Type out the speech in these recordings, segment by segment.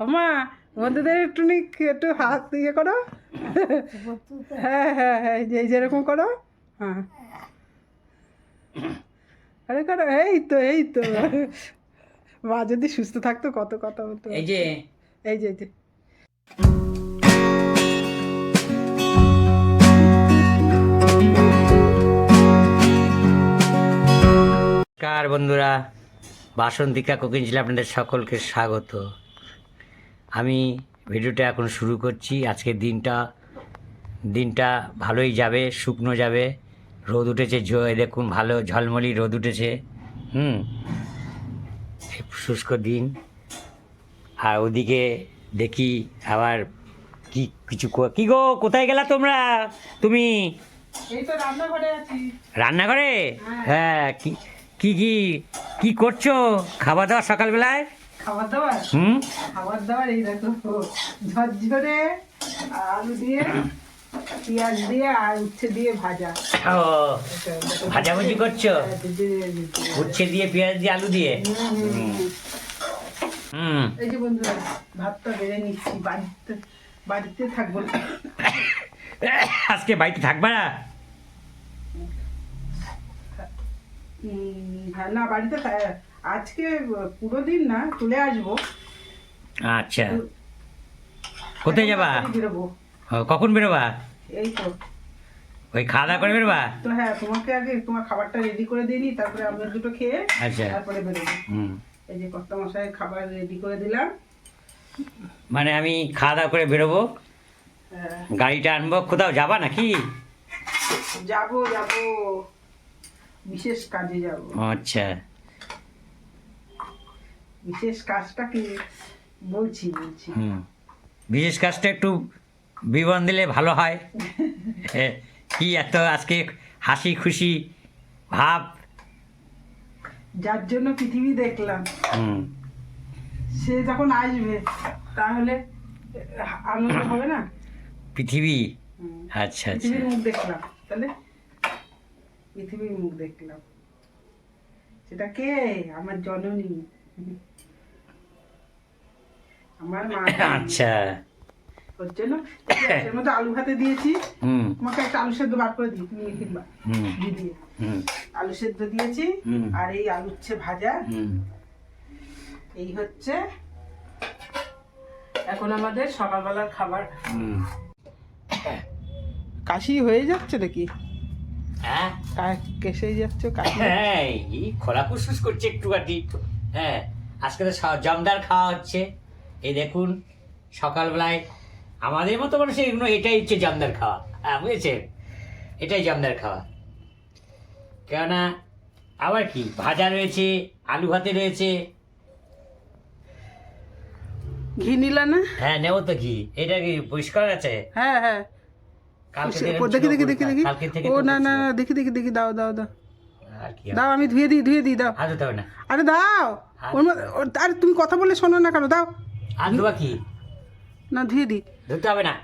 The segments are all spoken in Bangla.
মা বন্ধুদের একটু একটু হাত ইয়ে করো। হ্যাঁ হ্যাঁ হ্যাঁ যে যেরকম করো। হ্যাঁ। আরে করো এই তো এই তো। মা যদি সুস্থ থাকতো কত কথা হতো। এই যে। এই যে এই যে। কার বন্ধুরা বাসন্তিকা কুকিং ছিল আপনাদের সকলকে স্বাগত। আমি ভিডিওটা এখন শুরু করছি। আজকের দিনটা দিনটা ভালোই যাবে শুকনো যাবে। রোদ উঠেছে দেখুন ভালো ঝলমলি রোদ উঠেছে হুম? শুষ্ক দিন। আর ওদিকে দেখি আবার কি কিছু কো- গো কোথায় গেলা তোমরা? তুমি? রান্নাঘরে হ্যাঁ কি কি কি কি করছ? খাওয়া দাওয়া সকালবেলায়? খাবার দাবার হুম? খাবার দাবার এই দেখো ঝরঝরে আলু দিয়ে পেঁয়াজ দিয়ে আর উচ্ছে দিয়ে ভাজা। ও ভাজাভুজি করছ? উচ্ছে দিয়ে পেঁয়াজ দিয়ে আলু দিয়ে? হুম এই যে বন্ধুরা ভাতটা বেড়ে নিচ্ছি বাড়িতে বাড়িতে থাকব। আজকে বাড়িতে থাকবা না? হ্যাঁ, না বাড়িতে আজকে পুরো দিন না চলে আসব। আচ্ছা। কোথায় যাবা? বেরোবো। কখন বেরোবা? এই তো। ওই খাওয়া দাওয়া করে বেরোবা? তো হ্যাঁ তোমাকে আগে তোমার খাবারটা রেডি করে নি তারপরে আমরা দুটো খেয়ে আচ্ছা। তারপরে বেরোবো। হুম। এই যে কর্তা মশাই খাবার রেডি করে দিলাম। মানে আমি খাওয়া দাওয়া করে বেরোবো। হ্যাঁ, গাড়িটা আনব। কোথাও যাবা নাকি? যাব যাব। বিশেষ কাজে যাব। আচ্ছা। বিশেষ কাজটা কি বলছি বলছি? বিশেষ কাজটা একটু বিবরণ দিলে ভালো হয়। কি এত আজকে হাসি খুশি ভাব? যার জন্য পৃথিবী দেখলাম। হুম। সে যখন আসবে তাহলে আনন্দ হবে না? পৃথিবী? আচ্ছা আচ্ছা। পৃথিবীর মুখ দেখলাম। তাহলে পৃথিবীর মুখ দেখলাম। সেটা কে? আমার জননী। আমার মা আচ্ছা। ওর জন্য এর মধ্যে আলু ভাতে দিয়েছি। তোমাকে একটা আলু সেদ্ধ বার করে দিই। তুমি হুম। দিয়ে আলু সেদ্ধ দিয়েছি। আর এই আলু উচ্ছে ভাজা। হুম। এই হচ্ছে এখন আমাদের সকালবেলার খাবার। হুম। কাশি হয়ে যাচ্ছে নাকি? হ্যাঁ। কেসেই যাচ্ছে কাশি। হ্যাঁ এই খোলা ফুসফুস করছে একটুখানি। হ্যাঁ আজকে তো জমদার খাওয়া হচ্ছে। এই দেখুন সকালবেলায় আমাদের মতো মানুষের এগুলো এটাই হচ্ছে জমদার খাওয়া। হ্যাঁ বুঝেছেন? এটাই জামদার খাওয়া। কেননা আবার কি ভাজা রয়েছে আলু ভাতে রয়েছে। ঘি নিলা না? হ্যাঁ নেব তো কি এটা কি পরিষ্কার আছে? হ্যাঁ হ্যাঁ। দেখি দেখি দেখি দেখি। ও না না না দেখি দেখি দেখি দাও দাও দাও। আর কি দাও আমি ধুয়ে দিই ধুয়ে দিই দাও। আরে দাও! ওর মধ্যে- ওর- আরে তুমি কথা বলে শোনো না কেন দাও। ধোয়া কি? না ধুয়ে দিই। ধুতে হবে না।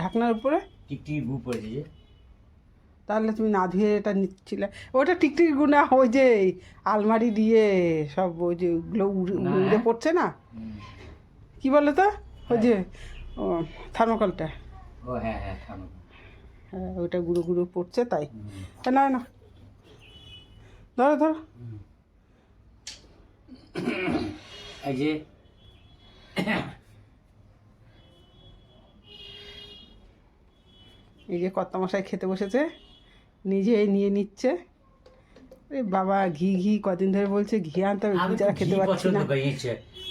ঢাকনার উপরে? টিকটিকি গু পড়েছে যে। তাহলে তুমি না ধুয়ে এটা নিচ্ছিলে। ওটা টিকটিকি গুনা ওই যে আলমারি দিয়ে সব ওই যে ওগুলো উড়ে পড়ছে না? কি বলে তো? ওই যে থার্মোকলটা। ও হ্যাঁ হ্যাঁ। হ্যাঁ ওইটা গুঁড়ো গুঁড়ো পড়ছে তাই। না না ধরো ধরো। এই যে। এই যে কর্তা মশাই খেতে বসেছে নিজেই নিয়ে নিচ্ছে। বাবা ঘি ঘি কদিন ধরে বলছে ঘি আনতে হবে ঘি ঘি খেতে পারছি পছন্দ না।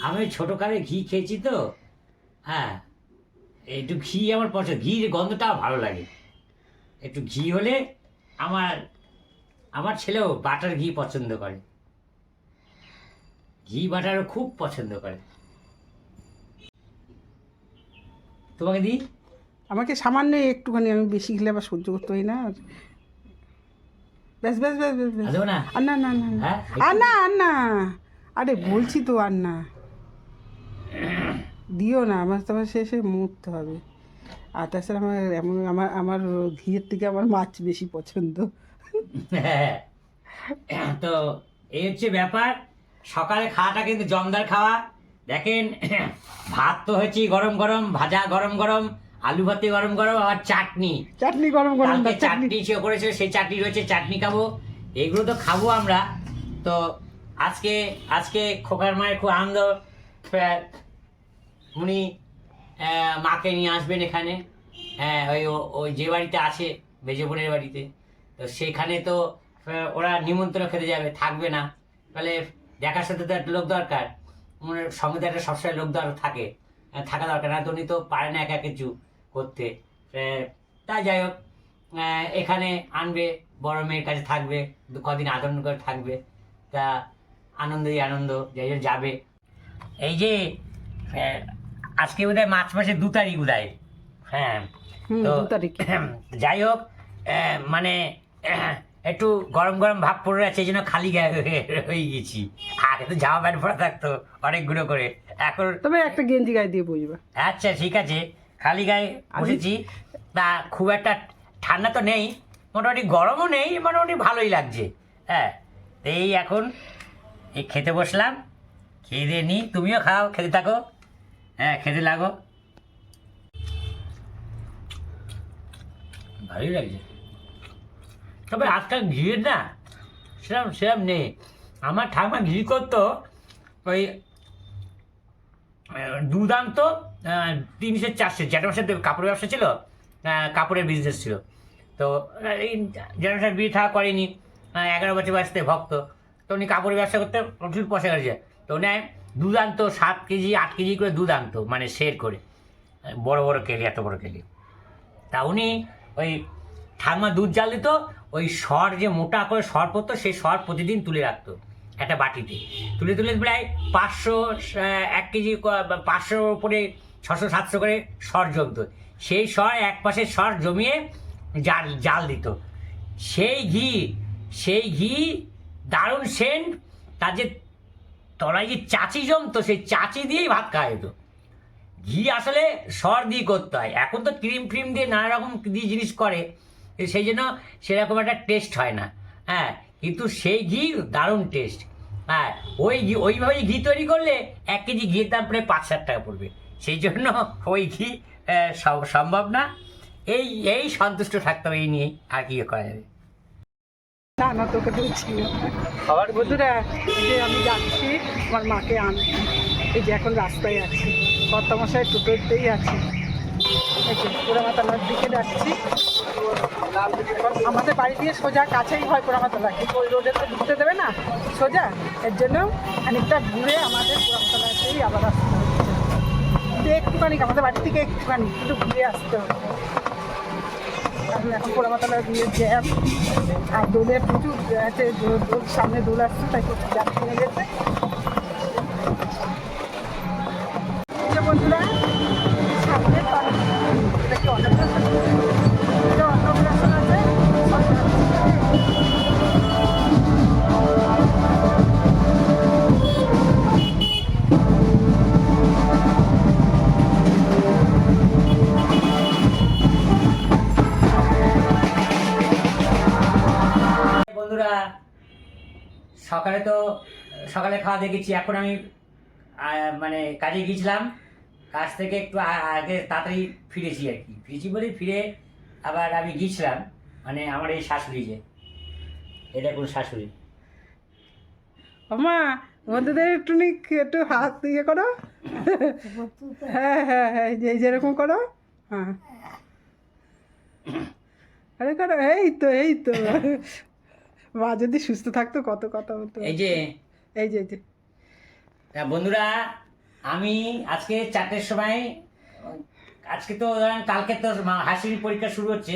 আমি ছোটকালে ঘি খেয়েছি তো। হ্যাঁ একটু ঘি আমার পছন্দ ঘির গন্ধটাও ভালো লাগে। একটু ঘি হলে আমার আমার ছেলেও বাটার ঘি পছন্দ করে। ঘি বাটারও খুব পছন্দ করে। তোমাকে দিই? আমাকে সামান্য একটুখানি আমি বেশি খেলে আবার সহ্য করতে পারি না। ব্যাস ব্যাস ব্যাস ব্যাস ব্যাস। না? আর না না না। হ্যাঁ আর না আর না আরে বলছি তো আর না দিও না আমার তোমার শেষে মরতে হবে। আর তাছাড়া আমার এমন আমার আমার ঘিয়ের থেকে আমার মাছ বেশি পছন্দ। হ্যাঁ। তো এই হচ্ছে ব্যাপার। সকালে খাওয়াটা কিন্তু জমদার খাওয়া। দেখেন ভাত তো হয়েছে গরম গরম ভাজা গরম গরম আলু ভাতে গরম গরম আবার চাটনি। চাটনি গরম গরম চাটনি। সে করেছিল সেই চাটনি রয়েছে চাটনি খাব। এগুলো তো খাব আমরা। তো আজকে আজকে খোকার মায়ের খুব আনন্দ। উনি মাকে নিয়ে আসবেন এখানে। হ্যাঁ ওই ওই যে বাড়িতে আছে বেজবনের বাড়িতে। তো সেখানে তো ওরা নিমন্ত্রণ খেতে যাবে থাকবে না। তাহলে দেখার সাথে তো একটা লোক দরকার। সঙ্গে তো একটা সবসময় লোক দরকার থাকে। থাকা দরকার না তো উনি তো পারে না একা কিছু করতে। তা যাই হোক এখানে আনবে বড় মেয়ের কাছে থাকবে কদিন আদর করে থাকবে। তা আনন্দই আনন্দ যাই হোক যাবে। এই যে আজকে বোধহয় মার্চ মাসের দু তারিখ বোধহয়। হ্যাঁ তো দু তারিখ। যাই হোক মানে একটু গরম গরম ভাব পড়ে আছে এই জন্য খালি গায়ে হয়ে- গেছি। আগে তো জামা প্যান্ট পরা থাকতো অনেকগুলো করে। এখন তবে একটা গেঞ্জি গায়ে দিয়ে বসবা। আচ্ছা ঠিক আছে। খালি গায়ে বসেছি। তা খুব একটা ঠান্ডা তো নেই মোটামুটি গরমও নেই মোটামুটি ভালোই লাগছে। হ্যাঁ এই এখন এই খেতে বসলাম খেয়ে দিয়ে নিই তুমিও খাও খেতে থাকো। হ্যাঁ খেতে লাগো। ভালোই লাগছে। তবে আজকাল ঘিয়ের না? সেরকম সেরকম নেই। আমার ঠাকুমা ঘি করতো, ওই দুধ আনতো তিনশো চারশো জ্যাঠা মাসের কাপড়ের ব্যবসা ছিল কাপড়ের বিজনেস ছিল। তো এই জ্যাঠা মাসের বিয়ে থাকা করেনি এগারো বছর বয়সতে ভক্ত। তো উনি কাপড়ের ব্যবসা করতে প্রচুর পয়সা করেছে। তো উনি দুধ আনতো সাত কেজি, আট কেজি করে দুধ আনতো মানে শের করে। বড় বড় কেলি, এত বড় কেলি। তা উনি ওই ঠাকমা দুধ জাল দিত ওই সর যে মোটা করে সর পড়তো সেই সর প্রতিদিন তুলে রাখতো একটা বাটিতে। তুলে তুলে প্রায় পাঁচশো এক কেজি পাঁচশোর উপরে ছশো, সাতশো করে সর জমতো। সেই সর এক পাশে সর জমিয়ে জাল জাল দিত। সেই ঘি সেই ঘি, দারুণ সেন্ট, তার যে তলায় যে চাচি জমতো, সেই চাচি দিয়েই ভাত খাওয়া যেত। ঘি আসলে সর দিয়ে করতে হয়। এখন তো ক্রিম ফ্রিম দিয়ে নানা রকম দিয়ে জিনিস করে। সেই জন্য সেরকম একটা টেস্ট হয় না। হ্যাঁ কিন্তু সেই ঘি দারুণ টেস্ট হ্যাঁ ওই ঘি ওইভাবেই ঘি তৈরি করলে এক কেজি ঘির দাম প্রায় পাঁচ ষাট টাকা পড়বে। সেই জন্য ওই ঘি সম্ভব না। এই এই সন্তুষ্ট থাকতে হবে এই নিয়ে আর কি করা যাবে? না না তোকে বলছি না। খাবার বন্ধুরা যে আমি যাচ্ছি আমার মাকে আনছি। এই যে এখন রাস্তায় আছি। কর্তামশাই টোটোতেই আছি। পোড়ামাতালার দিকে যাচ্ছি। আমাদের বাড়ি দিয়ে সোজা কাছেই হয় পোড়ামাতলা। কিন্তু ওই রোডে তো ঢুকতে দেবে না? সোজা? এর জন্য খানিকটা ঘুরে আমাদের পোড়ামাতলাতেই আবার আসতে কিন্তু একটুখানি, আমাদের বাড়ি থেকে একটুখানি কিন্তু ঘুরে আসতে হবে। এখন পোড়ামাতলা দিয়ে জ্যাম, আর দোলে প্রচুর আছে, দোল সামনে দোল আসছে, তাই প্রচুর জ্যাম কিনে গেছে। বন্ধুরা বন্ধুরা সকালে তো সকালে খাওয়া দেখেছি। এখন আমি মানে কাজে গিয়েছিলাম। কাজ থেকে একটু আগে তাড়াতাড়ি ফিরেছি আর কি। ফিরেছি বলে ফিরে আবার আমি গিয়েছিলাম মানে আমার এই শাশুড়ি যে। এটা কোন শাশুড়ি? মা বন্ধুদের একটু একটু হাত ইয়ে করো। হ্যাঁ হ্যাঁ হ্যাঁ যে যেরকম করো। হ্যাঁ। আরে করো এই তো এই তো। মা যদি সুস্থ থাকতো কত কথা হতো এই যে। এই যে বন্ধুরা আমি আজকে চারটের সময়, আজকে তো ধরেন কালকে তো হাসির পরীক্ষা শুরু হচ্ছে,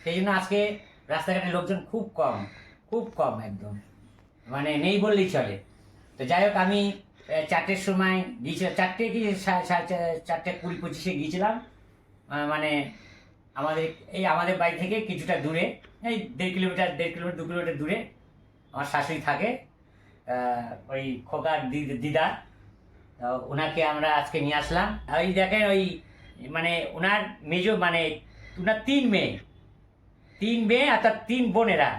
সেই জন্য আজকে রাস্তাঘাটে লোকজন খুব কম খুব কম একদম। মানে নেই বললেই চলে। তো যাই হোক, আমি চারটের সময় গিয়েছিলাম, চারটে কি চারটে কুড়ি পঁচিশে গিয়েছিলাম মানে আমাদের, এই আমাদের বাড়ি থেকে কিছুটা দূরে, এই দেড় কিলোমিটার দেড় কিলোমিটার, দু কিলোমিটার দূরে, আমার শাশুড়ি থাকে ওই খোকার দিদা ওনাকে আমরা আজকে নিয়ে আসলাম। ওই দেখেন ওই মানে ওনার মেজ মানে ওনার তিন মেয়ে। তিন মেয়ে অর্থাৎ তিন বোনেরা।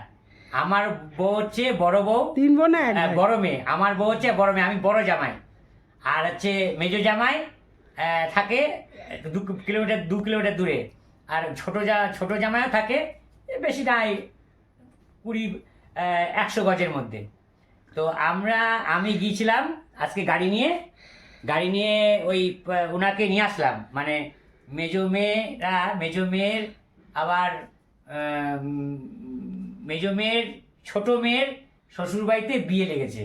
আমার বউ হচ্ছে বড় বউ। তিন বোন? হ্যাঁ, বড় মেয়ে। আমার বউ হচ্ছে বড় মেয়ে আমি বড় জামাই। আর হচ্ছে মেজো জামাই থাকে দু কিলোমিটার দু কিলোমিটার দূরে। আর ছোট যা ছোট জামাইও থাকে বেশি নাই কুড়ি একশো গজের মধ্যে। তো আমরা, আমি গিয়েছিলাম আজকে গাড়ি নিয়ে। গাড়ি নিয়ে ওই ওনাকে নিয়ে আসলাম। মানে মেজো মেয়েরা, মেজো মেয়ের আবার মেজো মেয়ের, ছোট মেয়ের শ্বশুরবাড়িতে বিয়ে লেগেছে।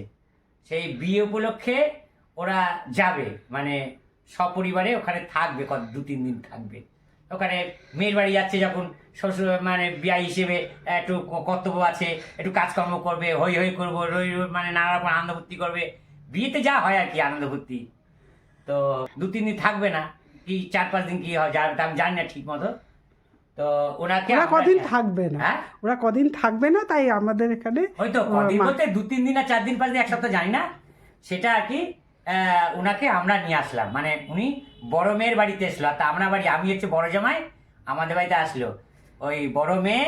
সেই বিয়ে উপলক্ষে ওরা যাবে। মানে সপরিবারে ওখানে থাকবে, কত দু তিন দিন থাকবে। ওখানে মেয়ের বাড়ি যাচ্ছে যখন শ্বশুর মানে বিয়া হিসেবে একটু কর্তব্য আছে একটু কাজকর্ম করবে হই হই করব রই মানে নানা রকম আনন্দ ফুর্তি করবে। বিয়েতে যা হয় আর কি আনন্দ ফুর্তি তো দু তিন দিন থাকবে না কি চার পাঁচ দিন কি হয় তা আমি জানি না ঠিক মতো তো ওনাকে ওরা কদিন থাকবে না। হ্যাঁ? ওরা কদিন থাকবে না তাই আমাদের এখানে ওই তো কদিন বলতে দু তিন দিন না চার দিন পাঁচ দিন এক সপ্তাহ জানি না। সেটা আর কি আহ, ওনাকে আমরা নিয়ে আসলাম। মানে উনি বড় মেয়ের বাড়িতে এসলো তা আমরা বাড়ি, আমি হচ্ছে বড় জামাই, আমাদের বাড়িতে আসলো। ওই বড় মেয়ে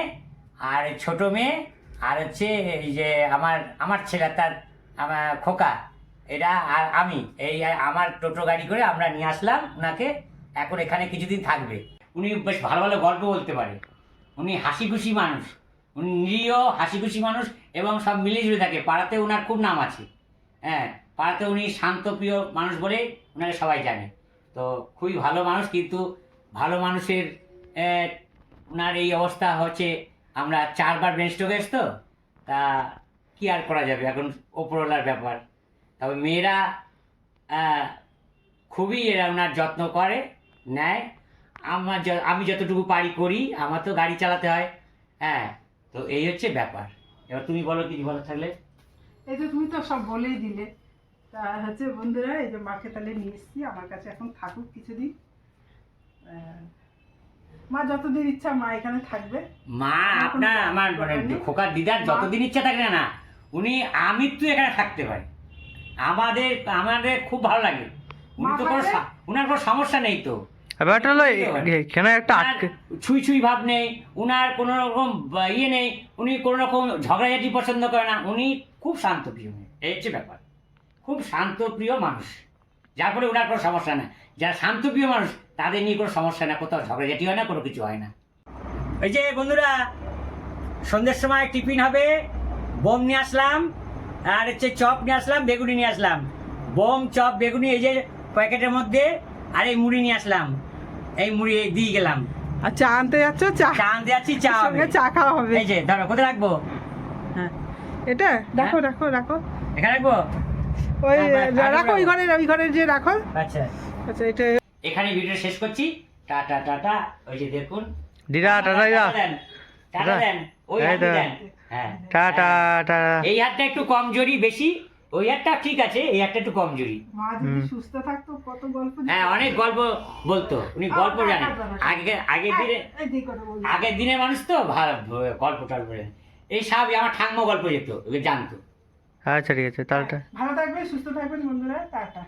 আর ছোট মেয়ে আর হচ্ছে এই যে আমার আমার ছেলে, তার আমার খোকা এটা আর আমি। এই আমার টোটো গাড়ি করে আমরা নিয়ে আসলাম ওনাকে এখন এখানে কিছুদিন থাকবে। উনি বেশ ভালো ভালো গল্প বলতে পারে। উনি হাসি খুশি মানুষ। উনি নিরীহ হাসি খুশি মানুষ এবং সব মিলে জুলে থাকে। পাড়াতে ওনার খুব নাম আছে। হ্যাঁ পাড়াতে উনি শান্তপ্রিয় মানুষ বলে ওনাকে সবাই জানে। তো খুবই ভালো মানুষ, কিন্তু ভালো মানুষের ওনার এই অবস্থা হচ্ছে, আমরা চারবার ব্রেন স্ট্রোক তো, তা কি আর করা যাবে? এখন ওপরওয়ালার ব্যাপার। তবে মেয়েরা খুবই এরা ওনার যত্ন করে, নেয়। আমার আমি যতটুকু পারি করি, আমার তো গাড়ি চালাতে হয়। হ্যাঁ তো এই হচ্ছে ব্যাপার। এবার তুমি বলো, কিছু বলো থাকলে? এই তো তুমি তো সব বলেই দিলে। তা হচ্ছে বন্ধুরা এই যে মাকে তাহলে নিয়ে এসছি। আমার কাছে এখন থাকুক কিছুদিন। মা যতদিন ইচ্ছা মা এখানে থাকবে। মা আপনার আমার মানে খোকার দিদার যতদিন ইচ্ছা থাকে না উনি আমৃত্যু এখানে থাকতে পারে। আমাদের আমাদের খুব ভালো লাগে। উনি তো কোনো উনার কোনো সমস্যা নেই তো। ব্যাপারটা হলো এখানে একটা আটকে ছুঁই ছুঁই ভাব নেই উনার কোনো রকম ইয়ে নেই উনি কোনো রকম ঝগড়াঝাটি পছন্দ করে না উনি খুব শান্ত প্রিয় এই হচ্ছে ব্যাপার। খুব শান্তপ্রিয় মানুষ। যার ফলে ওনার কোনো সমস্যা না যারা শান্তপ্রিয় মানুষ তাদের নিয়ে কোনো সমস্যা না কোথাও ঝগড়াঝাটি হয় না কোনো কিছু হয় না। এই যে বন্ধুরা সন্ধ্যের সময় টিফিন হবে বোম নিয়ে আসলাম আর হচ্ছে চপ নিয়ে আসলাম বেগুনি নিয়ে আসলাম। বোম চপ বেগুনি এই যে প্যাকেটের মধ্যে আর এই মুড়ি নিয়ে আসলাম। এই মুড়ি দিয়ে গেলাম। আর চা আনতে যাচ্ছ? চা। চা আনতে যাচ্ছি চা হবে সঙ্গে চা খাওয়া হবে। এই যে ধরো কোথায় রাখব? হ্যাঁ। এটা রাখো রাখো রাখো। এখানে রাখব? ওই হ্যাঁ, হ্যাঁ, রাখো ওই ঘরে ওই ঘরে যে রাখো। আচ্ছা। আচ্ছা এটা এখানে ভিডিও শেষ করছি। টাটা টাটা ওই যে দেখুন। দিদা টাটা দিদা। টাটা। দেন ওই দেন। হ্যাঁ টাটা টাটা এই হাতটা একটু কমজোরি বেশি। ওই হাতটা ঠিক আছে এই হাতটা একটু কমজোরি মা যদি সুস্থ থাকতো কত গল্প হ্যাঁ অনেক গল্প বলতো। উনি গল্প জানেন। আগে আগের দিনে আগের দিনের মানুষ তো ভালো গল্প টল্প। এই সব আমার ঠাম্মা গল্প যেত ওকে জানতো। আচ্ছা ঠিক আছে তাহলে ভালো থাকবেন সুস্থ থাকবেন বন্ধুরা টাটা।